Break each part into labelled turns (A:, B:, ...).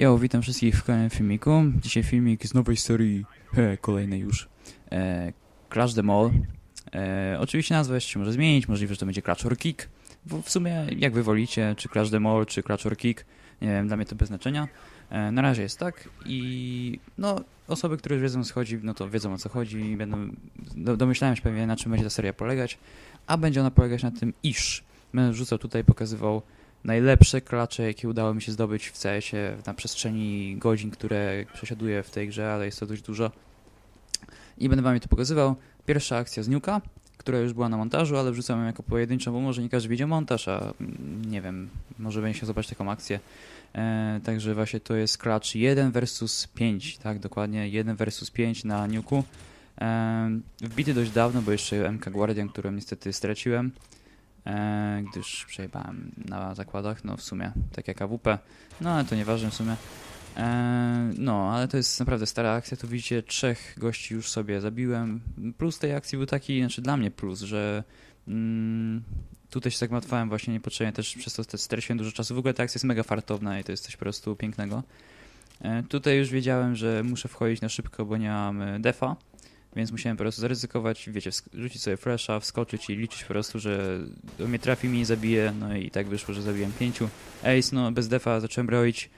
A: Jo, witam wszystkich w kolejnym filmiku. Dzisiaj filmik z nowej serii, he, kolejnej już, e, the Mall. E, oczywiście nazwę jeszcze się może zmienić, możliwe, że to będzie Clash or Kick. W, w sumie jak wy wolicie, czy Clash the Mall, czy Clash or Kick, nie wiem, dla mnie to bez znaczenia. E, na razie jest tak i no, osoby, które już wiedzą co chodzi, no to wiedzą o co chodzi i będą, do, się pewnie na czym będzie ta seria polegać, a będzie ona polegać na tym, iż będę rzucał tutaj, pokazywał najlepsze klacze, jakie udało mi się zdobyć w CS-ie na przestrzeni godzin, które przesiaduję w tej grze, ale jest to dość dużo. I będę wam je to pokazywał. Pierwsza akcja z Nuka, która już była na montażu, ale wrzucam ją jako pojedynczą, bo może nie każdy widział montaż, a mm, nie wiem, może będzie się zobaczyć taką akcję. E, także właśnie to jest klacz 1 versus 5, tak dokładnie, 1 versus 5 na Nuku. E, wbity dość dawno, bo jeszcze MK Guardian, którą niestety straciłem gdyż przejebałem na zakładach, no w sumie, tak jak AWP, no ale to nieważne w sumie. E, no, ale to jest naprawdę stara akcja, tu widzicie trzech gości już sobie zabiłem. Plus tej akcji był taki, znaczy dla mnie plus, że mm, tutaj się zagmatwałem właśnie niepotrzebnie, też przez to straciłem dużo czasu. W ogóle ta akcja jest mega fartowna i to jest coś po prostu pięknego. E, tutaj już wiedziałem, że muszę wchodzić na szybko, bo nie mam e, defa. Więc musiałem po prostu zaryzykować, wiecie, rzucić sobie flasha, wskoczyć i liczyć po prostu, że on mnie trafi, mnie nie zabije, no i tak wyszło, że zabiłem pięciu. Ace, no bez defa zacząłem broić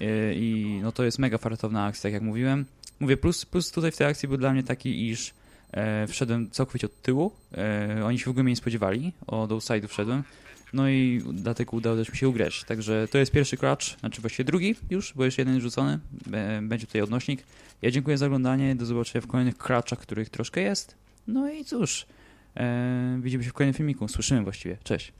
A: yy, i no to jest mega fartowna akcja, tak jak mówiłem. Mówię, plus, plus tutaj w tej akcji był dla mnie taki, iż e, wszedłem całkowicie od tyłu, e, oni się w ogóle mnie nie spodziewali, od outside'u wszedłem, no i dlatego udało też mi się ugrać. Także to jest pierwszy clutch, znaczy właściwie drugi już, bo jeszcze jeden rzucony, e, będzie tutaj odnośnik. Ja dziękuję za oglądanie, do zobaczenia w kolejnych clutchach, których troszkę jest. No i cóż, e, widzimy się w kolejnym filmiku, słyszymy właściwie. Cześć.